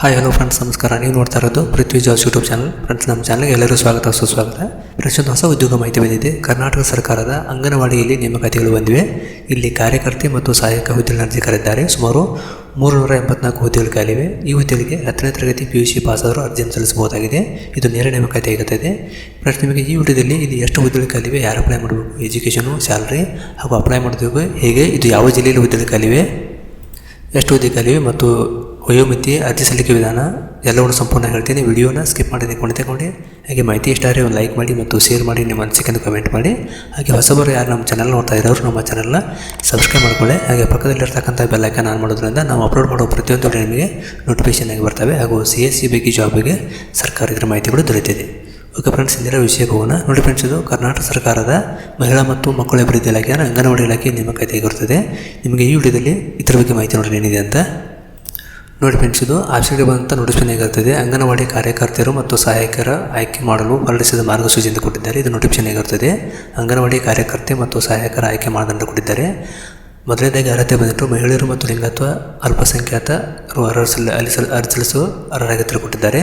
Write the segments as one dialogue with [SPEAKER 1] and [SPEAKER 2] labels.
[SPEAKER 1] Hi hello friends ನಮಸ್ಕಾರ. ನೀವು ನೋಡ್ತಾ ಇರೋದು ಪೃಥ್ವಿ ಜಾಸ್ ಯೂಟ್ಯೂಬ್ ಚಾನಲ್ ಫ್ರೆಂಡ್ಸ್ ನಮ್ಮ ಚಾನಲ್ಗೆ ಎಲ್ಲರೂ ಸ್ವಾಗತ ಸುಸ್ವಾಗತ ಪ್ರಶ್ನೆ ಹೊಸ ಉದ್ಯೋಗ ಮಾಹಿತಿ ಬಂದಿದೆ. ಕರ್ನಾಟಕ ಸರ್ಕಾರದ ಅಂಗನವಾಡಿಯಲ್ಲಿ ನೇಮಕಾತಿಗಳು ಬಂದಿವೆ. ಇಲ್ಲಿ ಕಾರ್ಯಕರ್ತೆ ಮತ್ತು ಸಹಾಯಕ ಹುದ್ದೆಗಳ ಅರ್ಜಿ ಕರೆದಿದ್ದಾರೆ ಸುಮಾರು ಮೂರುನೂರ ಎಂಬತ್ನಾಲ್ಕು ಹುದ್ದೆಗಳು ಖಾಲಿವೆ. ಈ ಹುದ್ದೆಗಳಿಗೆ ಹತ್ತನೇ ತರಗತಿ ಪಿ ಯು ಸಿ ಪಾಸಾದರೂ ಅರ್ಜಿಯನ್ನು ಸಲ್ಲಿಸಬಹುದಾಗಿದೆ. ಇದು ನೇರ ನೇಮಕಾತಿ ಆಗುತ್ತದೆ ನಿಮಗೆ ಈ ವಿಡಿಯೋದಲ್ಲಿ ಇಲ್ಲಿ ಎಷ್ಟು ಹುದ್ದೆಗಳು ಖಾಲಿವೆ, ಯಾರು ಅಪ್ಲೈ ಮಾಡಬೇಕು? ಎಜುಕೇಷನು ಸ್ಯಾಲ್ರಿ ಹಾಗೂ ಅಪ್ಲೈ ಮಾಡಬೇಕು ಹೇಗೆ? ಇದು ಯಾವ ಜಿಲ್ಲೆಯಲ್ಲಿ ಹುದ್ದೆಗಳು ಖಾಲಿವೆ? ಎಷ್ಟು ಹುದ್ದೆ ಖಾಲಿವೆ ಮತ್ತು ವಯೋಮಿತಿ, ಅರ್ಜಿ ಸಲ್ಲಿಕೆ ವಿಧಾನ ಎಲ್ಲವನ್ನು ಸಂಪೂರ್ಣ ಹೇಳ್ತೀನಿ. ವಿಡಿಯೋನ ಸ್ಕಿಪ್ ಮಾಡಿ ಕೊಂಡು ತಗೊಂಡು. ಹಾಗೆ ಮಾಹಿತಿ ಇಷ್ಟ ಆದರೆ ಒಂದು ಲೈಕ್ ಮಾಡಿ ಮತ್ತು ಶೇರ್ ಮಾಡಿ, ನಿಮ್ಮ ಅನಿಸಿಕೆಯನ್ನು ಕಮೆಂಟ್ ಮಾಡಿ. ಹಾಗೆ ಹೊಸಬರು ಯಾರು ನಮ್ಮ ಚಾನಲ್ ನೋಡ್ತಾ ಇರೋರು ನಮ್ಮ ಚಾನಲ್ನ ಸಬ್ಸ್ಕ್ರೈಬ್ ಮಾಡ್ಕೊಳ್ಳಿ. ಹಾಗೆ ಪಕ್ಕದಲ್ಲಿರ್ತಕ್ಕಂಥ ಬೆಲ್ಲೈಕನ್ ಆನ್ ಮಾಡೋದ್ರಿಂದ ನಾವು ಅಪ್ಲೋಡ್ ಮಾಡೋ ಪ್ರತಿಯೊಂದು ನಿಮಗೆ ನೋಟಿಫಿಕೇಶನ್ ಆಗಿ ಬರ್ತವೆ. ಹಾಗೂ ಸಿ ಎಸ್ ಸಿ ಬಗ್ಗೆ ಜಾಬಿಗೆ ಸರ್ಕಾರ ಇದರ ಮಾಹಿತಿಗಳು ದೊರೆತಿದೆ ಓಕೆ ಫ್ರೆಂಡ್ಸ್ ಇಂದಿರ ವಿಷಯಕ್ಕೆ ಹೋಗೋಣ. ನೋಡಿ ಫ್ರೆಂಡ್ಸ್ ಇದು ಕರ್ನಾಟಕ ಸರ್ಕಾರದ ಮಹಿಳಾ ಮತ್ತು ಮಕ್ಕಳ ಅಭಿವೃದ್ಧಿ ಇಲಾಖೆಯನ್ನು ಅಂಗನವಾಡಿ ಇಲಾಖೆ ನೇಮಕಾತಿ ಆಗಿರುತ್ತದೆ. ನಿಮಗೆ ಈ ವಿಡಿಯೋದಲ್ಲಿ ಇದರ ಬಗ್ಗೆ ಮಾಹಿತಿ ನೋಡಲು ಏನಿದೆ ಅಂತ ನೋಡಿ ಫ್ರೆಂಡ್ಸ್ ಇದು ಆಪ್ಷನ್ಗೆ ಬಂದಂಥ ನೋಟಿಫಿಕೇಶನ್ ಆಗಿರ್ತದೆ ಅಂಗನವಾಡಿ ಕಾರ್ಯಕರ್ತೆಯರು ಮತ್ತು ಸಹಾಯಕರ ಆಯ್ಕೆ ಮಾಡಲು ಹೊರಡಿಸಿದ ಮಾರ್ಗಸೂಚಿಯಿಂದ ಕೊಟ್ಟಿದ್ದಾರೆ. ಇದು ನೋಟಿಫಿಕೇಶನ್ ಹೇಗಿರ್ತದೆ ಅಂಗನವಾಡಿ ಕಾರ್ಯಕರ್ತೆ ಮತ್ತು ಸಹಾಯಕರ ಆಯ್ಕೆ ಮಾನದಂಡ ಕೊಟ್ಟಿದ್ದಾರೆ. ಮೊದಲನೇದಾಗಿ ಅರ್ಹತೆ ಬಂದಿಟ್ಟು ಮಹಿಳೆಯರು ಮತ್ತು ಲಿಂಗತ್ವ ಅಲ್ಪಸಂಖ್ಯಾತರು ಅರ್ಹಿಸಲು ಅಲ್ಲಿ ಅರ್ಜಿ ಸಲ್ಲಿಸುವ ಅರ್ಹರಾಗಿದ್ದರು ಕೊಟ್ಟಿದ್ದಾರೆ.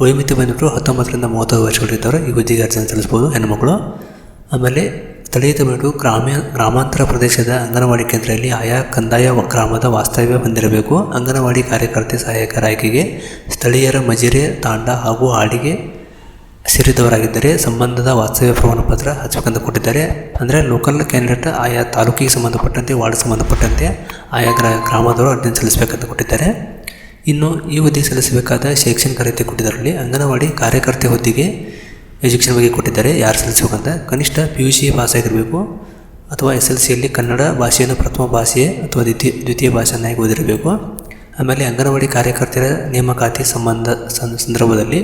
[SPEAKER 1] ವಯೋಮಿತಿ ಬಂದಿಟ್ಟು ಹತ್ತೊಂಬತ್ತರಿಂದ ಮೂವತ್ತೈದು ವರ್ಷಗಳಿದ್ದವರು ಈ ಹುದ್ದೆಗೆ ಅರ್ಜಿಯನ್ನು ಸಲ್ಲಿಸ್ಬೋದು ಹೆಣ್ಣುಮಕ್ಕಳು ಆಮೇಲೆ ಸ್ಥಳೀಯತೆ ತಮಿಳು ಗ್ರಾಮ್ಯ, ಗ್ರಾಮಾಂತರ ಪ್ರದೇಶದ ಅಂಗನವಾಡಿ ಕೇಂದ್ರದಲ್ಲಿ ಆಯಾ ಕಂದಾಯ ಗ್ರಾಮದ ವಾಸ್ತವ್ಯ ಹೊಂದಿರಬೇಕು. ಅಂಗನವಾಡಿ ಕಾರ್ಯಕರ್ತೆ ಸಹಾಯಕರ ಆಯ್ಕೆಗೆ ಸ್ಥಳೀಯರ ಮಜಿರೆ, ತಾಂಡ ಹಾಗೂ ಹಾಡಿಗೆ ಸೇರಿದವರಾಗಿದ್ದರೆ ಸಂಬಂಧದ ವಾಸ್ತವ್ಯ ಪ್ರಮಾಣ ಪತ್ರ ಹಚ್ಚಬೇಕಂತ ಕೊಟ್ಟಿದ್ದಾರೆ. ಅಂದರೆ ಲೋಕಲ್ ಕ್ಯಾಂಡಿಡೇಟ್ ಆಯಾ ತಾಲೂಕಿಗೆ ಸಂಬಂಧಪಟ್ಟಂತೆ, ವಾರ್ಡ್ ಸಂಬಂಧಪಟ್ಟಂತೆ ಆಯಾ ಗ್ರಾ, ಗ್ರಾಮದವರು ಅರ್ಜಿ ಸಲ್ಲಿಸಬೇಕಂತ ಕೊಟ್ಟಿದ್ದಾರೆ. ಇನ್ನು ಈ ಹುದ್ದೆ ಸಲ್ಲಿಸಬೇಕಾದ ಶೈಕ್ಷಣಿಕ ರೀತಿ ಕೊಟ್ಟಿದ್ದರಲ್ಲಿ ಅಂಗನವಾಡಿ ಕಾರ್ಯಕರ್ತೆ ಹುದ್ದೆಗೆ ಎಜುಕೇಷನ್ ಬಗ್ಗೆ ಕೊಟ್ಟಿದ್ದಾರೆ, ಯಾರು ಸಲ್ಲಿಸಬೇಕಂತ ಕನಿಷ್ಠ ಪಿ ಯು ಸಿ ಪಾಸ್ ಆಗಿರಬೇಕು ಅಥವಾ ಎಸ್ ಎಲ್ ಸಿಯಲ್ಲಿ ಕನ್ನಡ ಭಾಷೆಯನ್ನು ಪ್ರಥಮ ಭಾಷೆ ಅಥವಾ ದ್ವಿತೀಯ ದ್ವಿತೀಯ ಭಾಷೆಯನ್ನಾಗಿ ಓದಿರಬೇಕು. ಆಮೇಲೆ ಅಂಗನವಾಡಿ ಕಾರ್ಯಕರ್ತರ ನೇಮಕಾತಿ ಸಂಬಂಧ ಸಂದರ್ಭದಲ್ಲಿ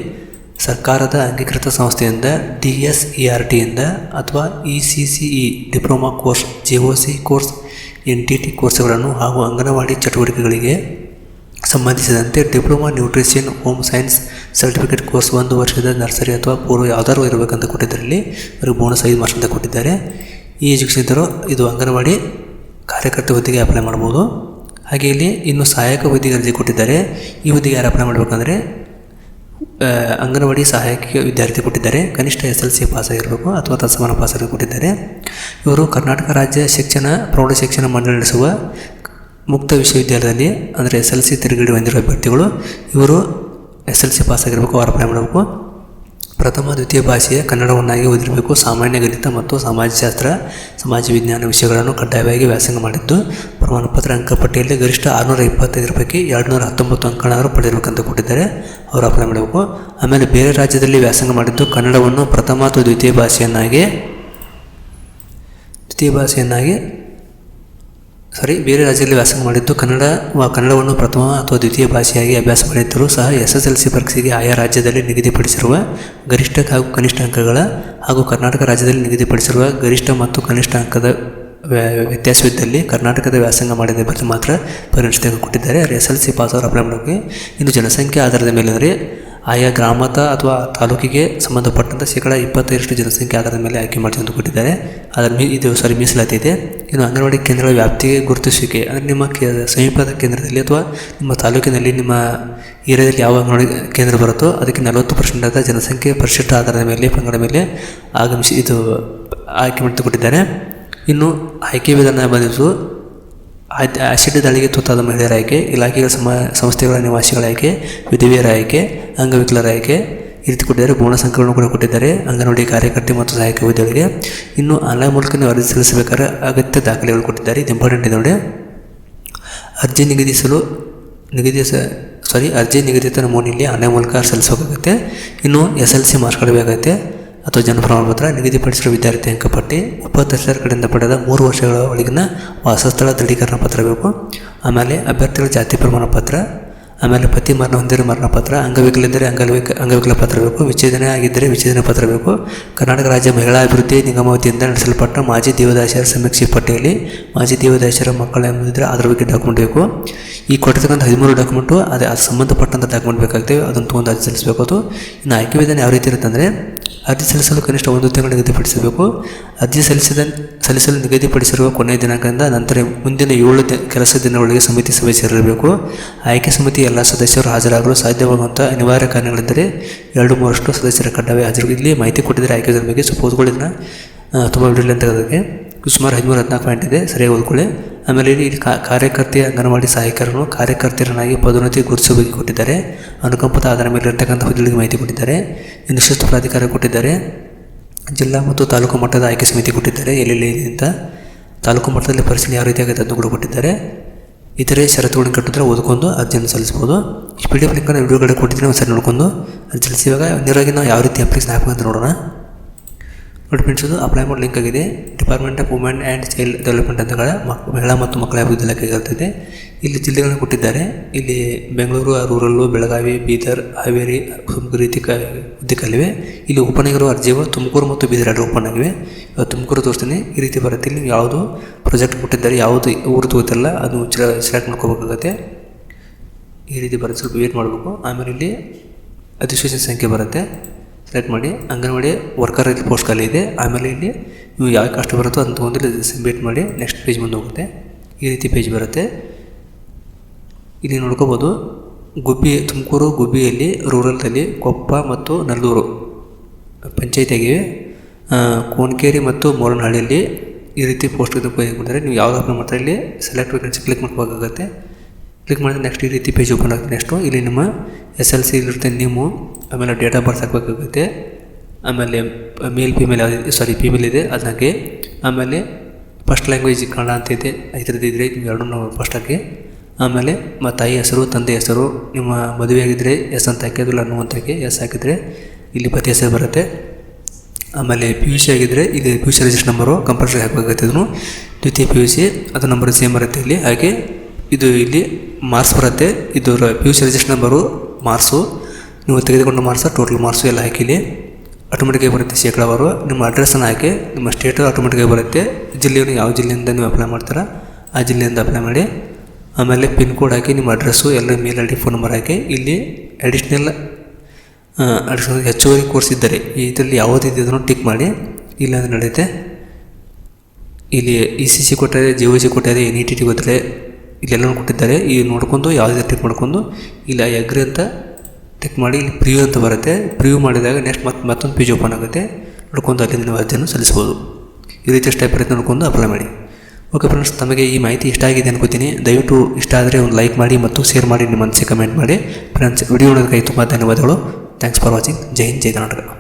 [SPEAKER 1] ಸರ್ಕಾರದ ಅಂಗೀಕೃತ ಸಂಸ್ಥೆಯಿಂದ ಡಿ ಎಸ್ ಇ ಆರ್ ಟಿಯಿಂದ ಅಥವಾ E C C E diploma course G O C course N T T ಕೋರ್ಸ್ಗಳನ್ನು ಹಾಗೂ ಅಂಗನವಾಡಿ ಚಟುವಟಿಕೆಗಳಿಗೆ ಸಂಬಂಧಿಸಿದಂತೆ diploma nutrition home science certificate course ಒಂದು ವರ್ಷದ ನರ್ಸರಿ ಅಥವಾ ಪೂರ್ವ ಯಾವ್ದಾದ್ರು ಇರಬೇಕಂತ ಕೊಟ್ಟಿದ್ದರಲ್ಲಿ ಅವ್ರಿಗೆ ಬೋನಸ್ ಐದು ವರ್ಷ ಅಂತ ಕೊಟ್ಟಿದ್ದಾರೆ. ಈ ಎಜುಕೇಷನ್ ಇದ್ದರು ಇದು ಅಂಗನವಾಡಿ ಕಾರ್ಯಕರ್ತ ಹುದ್ದೆಗೆ ಅಪ್ಲೈ ಮಾಡ್ಬೋದು ಹಾಗೆ ಇಲ್ಲಿ ಇನ್ನು ಸಹಾಯಕ ಹುದ್ದೆಗೆ ಅರ್ಜಿ ಕೊಟ್ಟಿದ್ದಾರೆ. ಈ ಹುದ್ದೆಗೆ ಯಾರು ಅಪ್ಲೈ ಮಾಡಬೇಕಂದ್ರೆ ಅಂಗನವಾಡಿ ಸಹಾಯಕ ವಿದ್ಯಾರ್ಥಿ ಕೊಟ್ಟಿದ್ದಾರೆ. ಕನಿಷ್ಠ ಎಸ್ ಎಲ್ ಸಿ ಪಾಸ್ ಆಗಿರಬೇಕು ಅಥವಾ ತತ್ಸಮಾನ ಪಾಸ್ ಆಗಿ ಕೊಟ್ಟಿದ್ದಾರೆ. ಇವರು ಕರ್ನಾಟಕ ರಾಜ್ಯ ಶಿಕ್ಷಣ, ಪ್ರೌಢ ಶಿಕ್ಷಣ ಮಂಡಳಿ ನಡೆಸುವ ಮುಕ್ತ ವಿಶ್ವವಿದ್ಯಾಲಯದಲ್ಲಿ, ಅಂದರೆ ಎಸ್ ಎಲ್ ಸಿ ತಿರುಗಡಿ ಹೊಂದಿರುವ ಅಭ್ಯರ್ಥಿಗಳು, ಇವರು ಎಸ್ ಎಲ್ ಸಿ ಪಾಸ್ ಆಗಿರಬೇಕು ಅವ್ರು ಅಪ್ಲೈ ಮಾಡಬೇಕು. ಪ್ರಥಮ, ದ್ವಿತೀಯ ಭಾಷೆಯ ಕನ್ನಡವನ್ನಾಗಿ ಓದಿರಬೇಕು. ಸಾಮಾನ್ಯ ಗಣಿತ ಮತ್ತು ಸಮಾಜಶಾಸ್ತ್ರ, ಸಮಾಜ ವಿಜ್ಞಾನ ವಿಷಯಗಳನ್ನು ಕಡ್ಡಾಯವಾಗಿ ವ್ಯಾಸಂಗ ಮಾಡಿದ್ದು, ಪ್ರಮಾಣಪತ್ರ ಅಂಕಪಟ್ಟಿಯಲ್ಲಿ ಗರಿಷ್ಠ ಆರುನೂರ ಇಪ್ಪತ್ತೈದರ ಪೈಕಿ ಎರಡುನೂರ ಹತ್ತೊಂಬತ್ತು ಅಂಕಗಳನ್ನು ಪಡೆಯಬೇಕಂತ ಕೊಟ್ಟಿದ್ದಾರೆ. ಅವರು ಅಪ್ಲೈ ಮಾಡಬೇಕು. ಆಮೇಲೆ ಬೇರೆ ರಾಜ್ಯದಲ್ಲಿ ವ್ಯಾಸಂಗ ಮಾಡಿದ್ದು, ಕನ್ನಡವನ್ನು ಪ್ರಥಮ ಅಥವಾ ದ್ವಿತೀಯ ಭಾಷೆಯನ್ನಾಗಿ ದ್ವಿತೀಯ ಭಾಷೆಯನ್ನಾಗಿ ಸಾರಿ ಬೇರೆ ರಾಜ್ಯದಲ್ಲಿ ವ್ಯಾಸಂಗ ಮಾಡಿದ್ದು ಕನ್ನಡ ಕನ್ನಡವನ್ನು ಪ್ರಥಮ ಅಥವಾ ದ್ವಿತೀಯ ಭಾಷೆಯಾಗಿ ಅಭ್ಯಾಸ ಮಾಡಿದ್ದರೂ ಸಹ ಎಸ್ ಎಸ್ ಎಲ್ ಸಿ ಪರೀಕ್ಷೆಗೆ ಆಯಾ ರಾಜ್ಯದಲ್ಲಿ ನಿಗದಿಪಡಿಸಿರುವ ಗರಿಷ್ಠ ಹಾಗೂ ಕನಿಷ್ಠ ಅಂಕಗಳ ಹಾಗೂ ಕರ್ನಾಟಕ ರಾಜ್ಯದಲ್ಲಿ ನಿಗದಿಪಡಿಸಿರುವ ಗರಿಷ್ಠ ಮತ್ತು ಕನಿಷ್ಠ ಅಂಕದ ವ್ಯ- ವ್ಯತ್ಯಾಸವಿದ್ದಲ್ಲಿ ಕರ್ನಾಟಕದ ವ್ಯಾಸಂಗ ಮಾಡಿದ ಬಗ್ಗೆ ಮಾತ್ರ ಪರಿಗಣಿಸಿದಾಗ ಕೊಟ್ಟಿದ್ದಾರೆ ಎಸ್ ಎಲ್ ಸಿ ಪಾಸ್ ಅವರ ಅಪ್ಲೈ ಮಾಡೋಕ್ಕೆ ಇನ್ನು ಜನಸಂಖ್ಯೆ ಆಧಾರದ ಮೇಲೆ ಅಂದರೆ ಆಯಾ ಗ್ರಾಮದ ಅಥವಾ ತಾಲೂಕಿಗೆ ಸಂಬಂಧಪಟ್ಟಂಥ ಶೇಕಡ ಇಪ್ಪತ್ತೈದರಷ್ಟು ಜನಸಂಖ್ಯೆ ಆಧಾರದ ಮೇಲೆ ಆಯ್ಕೆ ಮಾಡಿ ಅಂತ ಕೊಟ್ಟಿದ್ದಾರೆ ಅದರ ಮೀ ಇದು ಸಾರಿ ಮೀಸಲಾತಿ ಇದೆ ಇನ್ನು ಅಂಗನವಾಡಿ ಕೇಂದ್ರಗಳ ವ್ಯಾಪ್ತಿಗೆ ಗುರುತಿಸುವಿಕೆ ಅಂದರೆ ನಿಮ್ಮ ಕೇ ಸಮೀಪದ ಕೇಂದ್ರದಲ್ಲಿ ಅಥವಾ ನಿಮ್ಮ ತಾಲೂಕಿನಲ್ಲಿ ನಿಮ್ಮ ಏರಿಯಾದಲ್ಲಿ ಯಾವ ಅಂಗನವಾಡಿ ಕೇಂದ್ರ ಬರುತ್ತೋ ಅದಕ್ಕೆ ನಲವತ್ತು ಪರ್ಸೆಂಟ್ ಆದ ಜನಸಂಖ್ಯೆ ಪರಿಶಿಷ್ಟ ಆಧಾರದ ಮೇಲೆ ಪಂಗಡ ಮೇಲೆ ಆಗಮಿಸಿ ಇದು ಆಯ್ಕೆ ಮಾಡಿಕೊಟ್ಟಿದ್ದಾರೆ ಇನ್ನು ಆಯ್ಕೆ ವಿಧಾನ ಬಂದಿದ್ದು ಆಯ್ತು ಆಸಿಡ್ ದಾಳಿಗೆ ತುತ್ತಾದ ಮಹಿಳೆಯರ ಆಯ್ಕೆ ಇಲಾಖೆಗಳ ಸಮ ಸಂಸ್ಥೆಗಳ ನಿವಾಸಿಗಳ ಆಯ್ಕೆ ವಿಧವೆಯರ ಆಯ್ಕೆ ಅಂಗವಿಕಲರ ಆಯ್ಕೆ ಈ ರೀತಿ ಕೊಟ್ಟಿದ್ದಾರೆ ಬೋನಸ್ ಅಂಕಗಳನ್ನು ಕೂಡ ಕೊಟ್ಟಿದ್ದಾರೆ. ಅಂಗನವಾಡಿ ಕಾರ್ಯಕರ್ತೆ ಮತ್ತು ಸಹಾಯಕ ಹುದ್ದೆಗಳಿಗೆ ಇನ್ನು ಆನ್ಲೈನ್ ಮೂಲಕ ನೀವು ಅರ್ಜಿ ಸಲ್ಲಿಸಬೇಕಾದ್ರೆ ಅಗತ್ಯ ದಾಖಲೆಗಳು ಕೊಟ್ಟಿದ್ದಾರೆ. ಇದು ಇಂಪಾರ್ಟೆಂಟ್ ಇದೆ ನೋಡಿ. ಅರ್ಜಿ ನಿಗದಿಸಲು ನಿಗದಿ ಸಾರಿ ಅರ್ಜಿ ನಿಗದಿತ ನಮೂನೆಯಲ್ಲಿ ಆನ್ಲೈನ್ ಮೂಲಕ ಸಲ್ಲಿಸಬೇಕಾಗುತ್ತೆ. ಇನ್ನು ಎಸ್ ಎಲ್ ಸಿ ಮಾರ್ಕ್ಸ್ಗಳು ಕೊಡಬೇಕಾಗುತ್ತೆ ಅಥವಾ ಜನ ಪ್ರಮಾಣಪತ್ರ ನಿಗದಿಪಡಿಸಿರುವ ವಿದ್ಯಾರ್ಥಿ ಅಂಕಪಟ್ಟಿ ಉಪತಸ್ಥರ ಕಡೆಯಿಂದ ಪಡೆದ ಮೂರು ವರ್ಷಗಳ ಒಳಗಿನ ವಾಸಸ್ಥಳ ದೃಢೀಕರಣ ಪತ್ರ ಬೇಕು. ಆಮೇಲೆ ಅಭ್ಯರ್ಥಿಗಳ ಜಾತಿ ಪ್ರಮಾಣ ಪತ್ರ ಆಮೇಲೆ ಪತಿ ಮರಣ ಹೊಂದಿರೋ ಮರಣ ಪತ್ರ, ಅಂಗವಿಕಲಿದ್ದರೆ ಅಂಗವಿಕ ಅಂಗವಿಕಲ ಪತ್ರ ಬೇಕು, ವಿಚ್ಛೇದನೆ ಆಗಿದ್ದರೆ ವಿಚ್ಛೇದನ ಪತ್ರ ಬೇಕು. ಕರ್ನಾಟಕ ರಾಜ್ಯ ಮಹಿಳಾ ಅಭಿವೃದ್ಧಿ ನಿಗಮ ವತಿಯಿಂದ ನಡೆಸಲ್ಪಟ್ಟ ಮಾಜಿ ದೇವದಾಸಿಯರ ಸಮೀಕ್ಷೆ ಪಟ್ಟಿಯಲ್ಲಿ ಮಾಜಿ ದೇವದಾಸಿಯರ ಮಕ್ಕಳು ಎಂಬುದಿದ್ರೆ ಅದರ ಬಗ್ಗೆ ಡಾಕ್ಯುಮೆಂಟ್ ಬೇಕು. ಈ ಕೊಟ್ಟಿರ್ತಕ್ಕಂಥ ಹದಿಮೂರು ಡಾಕ್ಯುಮೆಂಟು ಅದೇ ಅದು ಸಂಬಂಧಪಟ್ಟಂಥ ಡಾಕ್ಯುಮೆಂಟ್ ಬೇಕಾಗ್ತವೆ. ಅದನ್ನು ತೊಗೊಂಡು ಅರ್ಜಿ ಸಲ್ಲಿಸಬೇಕು ಇನ್ನು ಆಯ್ಕೆ ವಿಧಾನ ಯಾವ ರೀತಿ ಇರುತ್ತೆ ಅಂದರೆ ಅರ್ಜಿ ಸಲ್ಲಿಸಲು ಕನಿಷ್ಠ ಒಂದು ತಿಂಗಳು ನಿಗದಿಪಡಿಸಬೇಕು. ಅರ್ಜಿ ಸಲ್ಲಿಸಿದ ಸಲ್ಲಿಸಲು ನಿಗದಿಪಡಿಸಿರುವ ಕೊನೆಯ ದಿನಾಂಕದಿಂದ ನಂತರ ಮುಂದಿನ ಏಳು ದಿನ ಕೆಲಸ ದಿನಗಳಿಗೆ ಸಮಿತಿ ಸಭೆ ಸೇರಿರಬೇಕು ಆಯ್ಕೆ ಸಮಿತಿ ಎಲ್ಲ ಸದಸ್ಯರು ಹಾಜರಾಗಲು ಸಾಧ್ಯವಾಗುವಂಥ ಅನಿವಾರ್ಯ ಕಾರಣಗಳೆಂದರೆ ಎರಡು ಮೂರಷ್ಟು ಸದಸ್ಯರ ಕಡ್ಡಾಯ ಹಾಜರು ಇಲ್ಲಿ ಮಾಹಿತಿ ಕೊಟ್ಟಿದ್ದಾರೆ ಆಯ್ಕೆ ಬಗ್ಗೆ ಸಪೋಸ್ಗಳು ತುಂಬ ಬಿಡಲಿ ಅಂತ ಅದಕ್ಕೆ ಸುಮಾರು ಹದಿಮೂರು, ಹದಿನಾಲ್ಕು ಪಾಯಿಂಟ್ ಇದೆ. ಸರಿಯಾಗಿ ಓದ್ಕೊಳ್ಳಿ ಆಮೇಲೆ ಇಲ್ಲಿ ಇಲ್ಲಿ ಕಾರ್ಯಕರ್ತೆಯ ಕಾರ್ಯಕರ್ತೆ ಅಂಗನವಾಡಿ ಸಹಾಯಕರನ್ನು ಕಾರ್ಯಕರ್ತರನ್ನಾಗಿ ಪದೋನ್ನತಿ ಗುರುತಿಸುವ ಬಗ್ಗೆ ಕೊಟ್ಟಿದ್ದಾರೆ. ಅನುಕಂಪದ ಆಧಾರ ಮೇಲೆ ಇರತಕ್ಕಂಥ ಹುದ್ದೆಗಳಿಗೆ ಮಾಹಿತಿ ಕೊಟ್ಟಿದ್ದಾರೆ. ಇನ್ನು ಶಿಸ್ತು ಪ್ರಾಧಿಕಾರ ಕೊಟ್ಟಿದ್ದಾರೆ. ಜಿಲ್ಲಾ ಮತ್ತು ತಾಲೂಕು ಮಟ್ಟದ ಆಯ್ಕೆ ಸಮಿತಿ ಕೊಟ್ಟಿದ್ದಾರೆ. ಎಲ್ಲೆಲ್ಲಿ ಅಂತ ತಾಲೂಕು ಮಟ್ಟದಲ್ಲಿ ಪರಿಶೀಲನೆ ಯಾವ ರೀತಿ ಆಗುತ್ತೆ ಅದನ್ನು ಕೂಡ ಕೊಟ್ಟಿದ್ದಾರೆ ಇತರೆ ಷರತ್ತುಗಳನ್ನು ಕಟ್ಟಿದ್ರೆ ಓದ್ಕೊಂಡು ಅರ್ಜಿಯನ್ನು ಸಲ್ಲಿಸ್ಬೋದು ಪಿ ಡಿ ಎಫ್ ಲಿಂಕನ್ನು ವಿಡಿಯೋಗಡೆ ಕೊಟ್ಟಿದ್ದೀನಿ. ಒಂದು ಸರಿ ನೋಡ್ಕೊಂಡು ಅರ್ಜಿ ಸಲ್ಲಿಸಿ ಇವಾಗ. ನೇರವಾಗಿ ನಾವು ಯಾವ ರೀತಿ ಅಪ್ಲಿಕೇಶನ್ ಹಾಕಬೇಕು ಅಂತ ನೋಡೋಣ. ನೋಡಿ ಫ್ರೆಂಡ್ಸ್ ಅಪ್ಲೈ ಮಾಡೋ ಲಿಂಕ್ ಆಗಿದೆ. Department of women and child development ಅಂತ ಹೇಳಿ ಮಹಿಳಾ ಮತ್ತು ಮಕ್ಕಳ ಅಭಿವೃದ್ಧಿ ಇಲಾಖೆ ಇರ್ತದೆ ಇಲ್ಲಿ ಜಿಲ್ಲೆಗಳನ್ನು ಕೊಟ್ಟಿದ್ದಾರೆ. ಇಲ್ಲಿ ಬೆಂಗಳೂರು, ರೂರಲ್ಲು, ಬೆಳಗಾವಿ, ಬೀದರ್, ಹಾವೇರಿ, ತುಮಕೂರು ರೀತಿ ಹುದ್ದೆಗಳಿವೆ ಇಲ್ಲಿ ಓಪನ್ ಆಗಿರೋ ಅರ್ಜಿಗಳು ತುಮಕೂರು ಮತ್ತು ಬೀದರ್ ಎರಡು ಓಪನ್ ಆಗಿವೆ. ತುಮಕೂರು ತೋರಿಸ್ತೀನಿ. ಈ ರೀತಿ ಬರುತ್ತೆ. ಇಲ್ಲಿ ಯಾವುದು ಪ್ರಾಜೆಕ್ಟ್ ಕೊಟ್ಟಿದ್ದಾರೆ, ಯಾವುದು ಊರು ಗೊತ್ತಿಲ್ಲ. ಅದು ಸೆಲೆಕ್ಟ್ ಮಾಡ್ಕೋಬೇಕಾಗತ್ತೆ. ಈ ರೀತಿ ಬರುತ್ತೆ. ಸ್ವಲ್ಪ ವೇಟ್ ಮಾಡಬೇಕು. ಆಮೇಲೆ ಇಲ್ಲಿ ಅಧಿಸೂಚನೆ ಸಂಖ್ಯೆ ಬರುತ್ತೆ. ಸೆಲೆಕ್ಟ್ ಮಾಡಿ ಅಂಗನವಾಡಿ ವರ್ಕರ್ ಇಲ್ಲಿ ಪೋಸ್ಟ್ ಖಾಲಿ ಇದೆ. ಆಮೇಲೆ ಇಲ್ಲಿ ನೀವು ಯಾವ ಕಷ್ಟ ಬರುತ್ತೋ ಅಂತ ತೊಗೊಂಡು ಸಬ್ಮಿಟ್ ಮಾಡಿ ನೆಕ್ಸ್ಟ್ ಪೇಜ್ ಮುಂದೆ ಹೋಗುತ್ತೆ. ಈ ರೀತಿ ಪೇಜ್ ಬರುತ್ತೆ. ಇಲ್ಲಿ ನೋಡ್ಕೋಬೋದು, ಗುಬ್ಬಿ, ತುಮಕೂರು ಗುಬ್ಬಿಯಲ್ಲಿ ರೂರಲ್ದಲ್ಲಿ ಕೊಪ್ಪ ಮತ್ತು ನಲ್ಲೂರು ಪಂಚಾಯತಿಯಾಗಿವೆ. ಕೋಣಕೇರಿ ಮತ್ತು ಮೋರನಹಳ್ಳಿಯಲ್ಲಿ ಈ ರೀತಿ ಪೋಸ್ಟ್ ಕೊಟ್ಟಿದ್ದಾರೆ ನೀವು ಯಾವ್ದು ಅಪ್ಲೈ ಮಾಡ್ತಾರೆ ಇಲ್ಲಿ ಸೆಲೆಕ್ಟ್ ವೇಕೆನ್ಸಿ ಕ್ಲಿಕ್ ಮಾಡ್ಕೋಬೇಕಾಗತ್ತೆ. ಕ್ಲಿಕ್ ಮಾಡಿದ್ರೆ ನೆಕ್ಸ್ಟ್ ಈ ರೀತಿ ಪೇಜ್ ಓಪನ್ ಆಗುತ್ತೆ. ನೆಕ್ಸ್ಟು ಇಲ್ಲಿ ನಿಮ್ಮ ಎಸ್ ಎಲ್ ಸಿ ಇರುತ್ತೆ ನೀವು ಆಮೇಲೆ ಡೇಟ್ ಆಫ್ ಬರ್ತ್ ಹಾಕಬೇಕಾಗುತ್ತೆ. ಆಮೇಲೆ ಮೇಲ್ ಫಿಮೇಲ್ ಸಾರಿ ಫಿಮೇಲ್ ಇದೆ? ಅದಕ್ಕೆ ಆಮೇಲೆ ಫಸ್ಟ್ ಲ್ಯಾಂಗ್ವೇಜ್ ಕನ್ನಡ ಅಂತ ಇದೆ. ಐದರದ್ದು ಇದ್ರೆ ಇದ್ದರೆ ಎರಡೂ ನಾವು ಫಸ್ಟ್ ಹಾಕಿ. ಆಮೇಲೆ ಮ, ತಾಯಿ ಹೆಸರು, ತಂದೆ ಹೆಸರು, ನಿಮ್ಮ ಮದುವೆ ಆಗಿದ್ದರೆ ಎಸ್ ಅಂತ ಹಾಕಿ ಅದು ಅನ್ನು ಅಂತ ಹಾಕಿ ಎಸ್ ಹಾಕಿದರೆ ಇಲ್ಲಿ ಪತಿ ಹೆಸರು ಬರುತ್ತೆ. ಆಮೇಲೆ ಪಿ ಯು ಸಿ ಆಗಿದ್ದರೆ ಇಲ್ಲಿ P U C register number compulsory ಹಾಕಬೇಕಾಗುತ್ತೆ ಇದನ್ನು. ದ್ವಿತೀಯ ಪಿ ಯು ಸಿ ಅದು ನಂಬರ್ ಸೇಮ್ ಬರುತ್ತೆ ಇಲ್ಲಿ. ಹಾಗೆ ಇದು ಇಲ್ಲಿ ಮಾರ್ಕ್ಸ್ ಬರುತ್ತೆ. ಇದು P U C register number marks ನೀವು ತೆಗೆದುಕೊಂಡ ಮಾರ್ಕ್ಸ ಟೋಟಲ್ ಮಾರ್ಕ್ಸು ಎಲ್ಲ ಹಾಕಿ ಇಲ್ಲಿ ಆಟೋಮೆಟಿಕಾಗಿ ಬರುತ್ತೆ ಶೇಕಡಾವಾರು ನಿಮ್ಮ ಅಡ್ರೆಸ್ಸನ್ನು ಹಾಕಿ, ನಿಮ್ಮ ಸ್ಟೇಟು ಆಟೋಮೆಟಿಕಾಗಿ ಬರುತ್ತೆ. ಜಿಲ್ಲೆಯನ್ನು ಯಾವ ಜಿಲ್ಲೆಯಿಂದ ನೀವು ಅಪ್ಲೈ ಮಾಡ್ತೀರಾ, ಆ ಜಿಲ್ಲೆಯಿಂದ ಅಪ್ಲೈ ಮಾಡಿ. ಆಮೇಲೆ ಪಿನ್ ಕೋಡ್ ಹಾಕಿ, ನಿಮ್ಮ ಅಡ್ರೆಸ್ಸು ಎಲ್ಲ mail I D phone number ಹಾಕಿ. ಇಲ್ಲಿ ಅಡಿಷ್ನಲ್ ಅಡಿಷನಲ್ ಹೆಚ್ಚುವರಿ ಕೋರ್ಸ್ ಇದ್ದರೆ ಇದರಲ್ಲಿ ಯಾವುದಿದೆ ಇದ್ದಿದ್ರು ಟಿಕ್ ಮಾಡಿ. ಇಲ್ಲ ಅಂದರೆ ನಡೆಯುತ್ತೆ. ಇಲ್ಲಿ ಇ ಸಿ ಸಿ ಕೊಟ್ಟರೆ ಜಿ ಒ ಸಿ ಕೊಟ್ಟರೆ ಎನ್ ಇ ಟಿ ಟಿ ಗೊತ್ತಿದೆ ಇಲ್ಲೆಲ್ಲನೂ ಕೊಟ್ಟಿದ್ದಾರೆ. ಈ ನೋಡ್ಕೊಂಡು, ಯಾವುದೇ ಟಿಕ್ ಮಾಡ್ಕೊಂಡು, ಇಲ್ಲಿ ಅಗ್ರಿ ಅಂತ ಟಿಕ್ ಮಾಡಿ, ಇಲ್ಲಿ ಪ್ರಿವ್ಯೂ ಅಂತ ಬರುತ್ತೆ. ಪ್ರಿವ್ಯೂ ಮಾಡಿದಾಗ ನೆಕ್ಸ್ಟ್ ಮತ್ತೆ ಮತ್ತೊಂದು ಪೇಜ್ ಓಪನ್ ಆಗುತ್ತೆ. ನೋಡ್ಕೊಂಡು ಅಲ್ಲಿಂದ ನೀವು ಅರ್ಜಿಯನ್ನು ಸಲ್ಲಿಸ್ಬೋದು ಈ ರೀತಿ ಸ್ಟೆಪ್ ಇರುತ್ತೆ ನೋಡ್ಕೊಂಡು ಅಪ್ಲೈ ಮಾಡಿ. ಓಕೆ ಫ್ರೆಂಡ್ಸ್ ತಮಗೆ ಈ ಮಾಹಿತಿ ಇಷ್ಟ ಆಗಿದೆ ಅನ್ಕೋತೀನಿ. ದಯವಿಟ್ಟು ಇಷ್ಟ ಆದರೆ ಒಂದು ಲೈಕ್ ಮಾಡಿ ಮತ್ತು ಶೇರ್ ಮಾಡಿ, ನಿಮ್ಮ ಮನಸ್ಸಿಗೆ ಕಮೆಂಟ್ ಮಾಡಿ. ಫ್ರೆಂಡ್ಸ್ ವಿಡಿಯೋ ನೋಡೋದಕ್ಕೆ ತುಂಬ ಧನ್ಯವಾದಗಳು. Thanks for watching Jai Hind, Jai Karnataka.